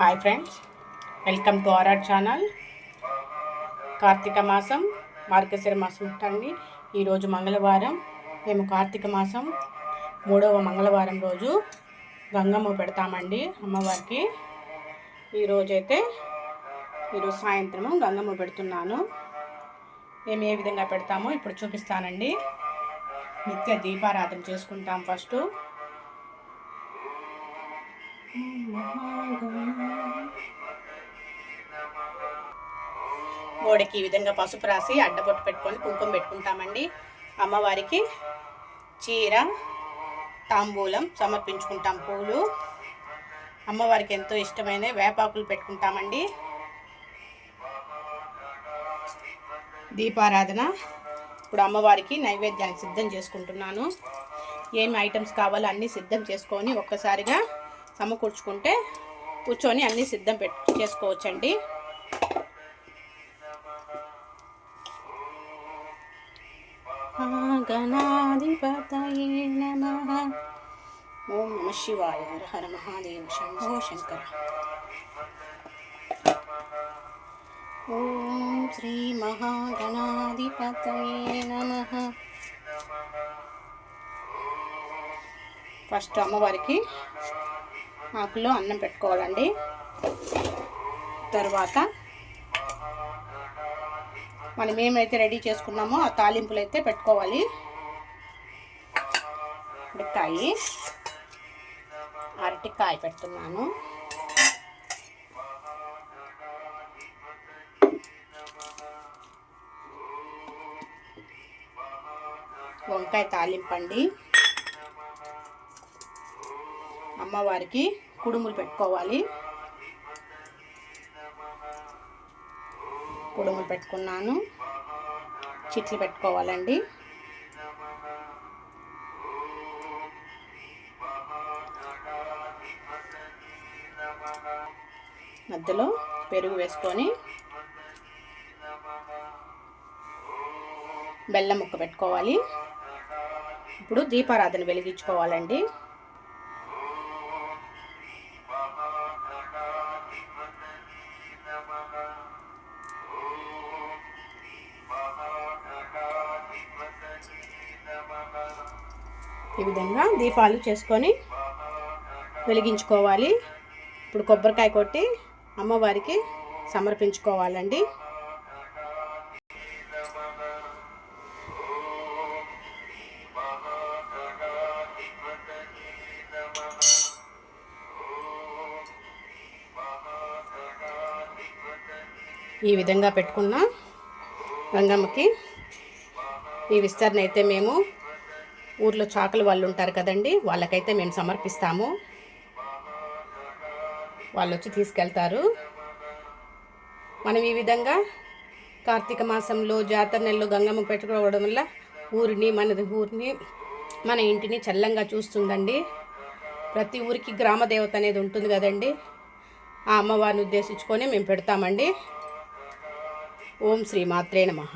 Hi friends welcome to RR channel Kartika మాసం మార్గశిర మాసం ఉంటుంది ఈరోజు మంగళవారం. మేము కార్తీక మాసం మూడవ మంగళవారం రోజు గంగమ్మ పెడతామండి అమ్మవారికి. ఈరోజైతే ఈరోజు సాయంత్రము గంగమ్మ పెడుతున్నాను. మేము ఏ విధంగా పెడతామో ఇప్పుడు చూపిస్తానండి. నిత్య దీపారాధన చేసుకుంటాం ఫస్ట్. గోడకి ఈ విధంగా పసుపు రాసి అడ్డబొట్టు పెట్టుకొని కుంకుమ పెట్టుకుంటామండి. అమ్మవారికి చీర తాంబూలం సమర్పించుకుంటాం పూలు. అమ్మవారికి ఎంతో ఇష్టమైన వేపాకులు పెట్టుకుంటామండి. దీపారాధన. ఇప్పుడు అమ్మవారికి నైవేద్యాన్ని సిద్ధం చేసుకుంటున్నాను. ఏమి ఐటమ్స్ కావాలో అన్నీ సిద్ధం చేసుకొని ఒక్కసారిగా సమకూర్చుకుంటే కూర్చొని అన్నీ సిద్ధం పెట్టు చేసుకోవచ్చండి. గణాధిపతయే నమ. ఓం నమ శివాయ. హర మహాదేవ శంభో శంకర. ఓం శ్రీ మహాగణాధిపతయే నమ. ఫస్ట్ అమ్మవారికి ఆకులో అన్నం పెట్టుకోవాలండి. తర్వాత మనం ఏమైతే రెడీ చేసుకున్నామో ఆ తాలింపులు అయితే పెట్టుకోవాలి. అరటికాయి. అరటికాయ పెడుతున్నాను. వంకాయ తాలింపండి. అమ్మవారికి కుడుములు పెట్టుకోవాలి. కుడుములు పెట్టుకున్నాను. చిట్లు పెట్టుకోవాలండి. మధ్యలో పెరుగు వేసుకొని బెల్లం ముక్క పెట్టుకోవాలి. ఇప్పుడు దీపారాధన వెలిగించుకోవాలండి. ఈ విధంగా దీపాలు చేసుకొని వెలిగించుకోవాలి. ఇప్పుడు కొబ్బరికాయ కొట్టి అమ్మవారికి సమర్పించుకోవాలండి. ఈ విధంగా పెట్టుకున్న గంగమ్మకి ఈ విస్తరణ అయితే మేము ఊర్లో చాకలి వాళ్ళు ఉంటారు కదండి వాళ్ళకైతే మేము సమర్పిస్తాము. వాళ్ళు వచ్చి తీసుకెళ్తారు. మనం ఈ విధంగా కార్తీక మాసంలో జాతర నెలలో గంగమ్మ పెట్టుకోవడం వల్ల ఊరిని మనది ఊరిని మన ఇంటిని చల్లంగా చూస్తుందండి. ప్రతి ఊరికి గ్రామ దేవత అనేది ఉంటుంది కదండి. ఆ అమ్మవారిని ఉద్దేశించుకొని మేము పెడతామండి. ఓం శ్రీ మాత్రే నమః.